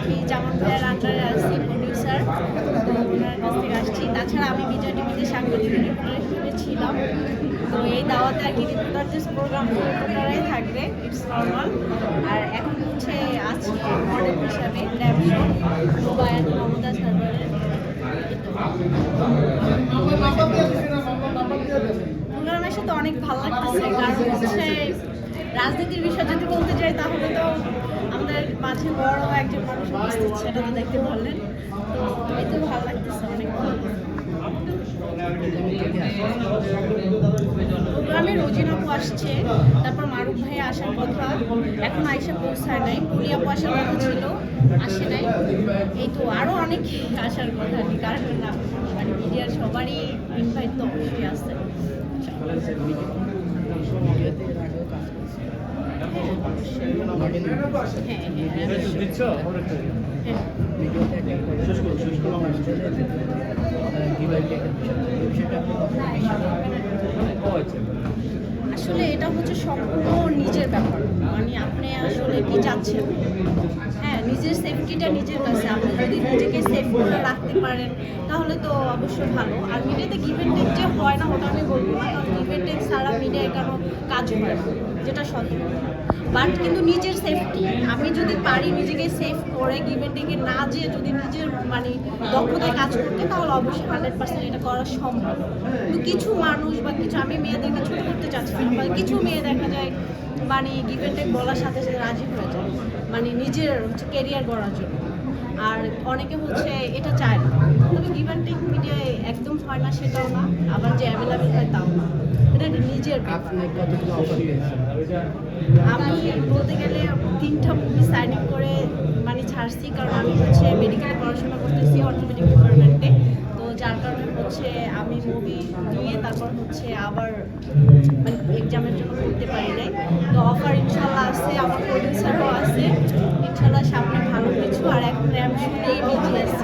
আমি জামান ভাইয়ের আন্ডারে আছি প্রডিউসার তো ওনার কাছ থেকে আসছি। তাছাড়া আমি বিজয় টিভিতে সাংবাদিক ছিলাম। তো এই দাওয়াতে আর কি রিপোর্টারদের প্রোগ্রাম রিপোর্টারাই থাকবে ইটস নর্মাল আর এখন হচ্ছে আছি মডেল হিসাবে ল্যাব শো মোবাইল মমতা সার্ভারের প্রোগ্রামের সাথে অনেক ভালো লাগতেছে, কারণ হচ্ছে রাজনীতির বিষয় যদি বলতে যাই, তাহলে তো মাঝে বড় একজন মানুষ উপস্থিত সেটা তো দেখতে পারলেন তো এই তো ভালো লাগতেছে অনেক। প্রোগ্রামে রোজিনাপু আসছে, তারপর মারুফ ভাই আসার কথা। এখন আইসা পৌঁছায় নাই। পুলিয়াপু আসার কথা ছিল, আসে নাই। এই তো আরও অনেক আসার কথা আর কি কারণ না মানে মিডিয়ার সবারই ইনভাইট তো অবশ্যই আছে হ্যাঁ হ্যাঁ দিচ্ছ হ্যাঁ ও আচ্ছা আসলে এটা হচ্ছে সম্পূর্ণ নিজের ব্যাপার। মানে আপনি আসলে কি চাচ্ছেন? হ্যাঁ নিজের সেফটিটা নিজের কাছে। আপনি যদি নিজেকে সেফ করে রাখতে পারেন, তাহলে তো অবশ্যই ভালো। আর মিডিয়াতে গিভেন যে হয় না, ওটা আমি বলব কারণ গিভেন টেক ছাড়া মিডিয়ায় কেন কাজ হয় না যেটা সত্য বাট কিন্তু নিজের সেফটি আমি যদি পারি নিজেকে সেফ করে গিভেন টেকে না যেয়ে যদি নিজের মানে দক্ষতায় কাজ করতে, তাহলে অবশ্যই হান্ড্রেড পার্সেন্ট এটা করা সম্ভব। কিন্তু কিছু মানুষ বা কিছু, আমি মেয়েদেরকে ছোট করতে চাচ্ছি না কিছু মেয়ে দেখা যায় মানে গিভেন টেক বলার সাথে সাথে রাজি হয়ে যায় মানে নিজের হচ্ছে কেরিয়ার গড়ার জন্য। আর অনেকে হচ্ছে এটা চায় না। তবে গিভেন টেক মিডিয়ায় একদম হয় না সেটাও না। আবার যে অ্যাভেলেবেল হয় তাও না। এটা নিজের আমি বলতে গেলে তিনটা মুভি সাইনিং করে মানে ছাড়ছি কারণ আমি হচ্ছে মেডিকেলে পড়াশোনা করতেছি অর্থোপেডিক ডিপার্টমেন্টে তো যার কারণে হচ্ছে আমি মুভি নিয়ে তারপর হচ্ছে আবার মানে এক্সামের জন্য পড়তে পারি নাই। তো অফার ইনশাল্লাহ আছে আমার প্রডিউসার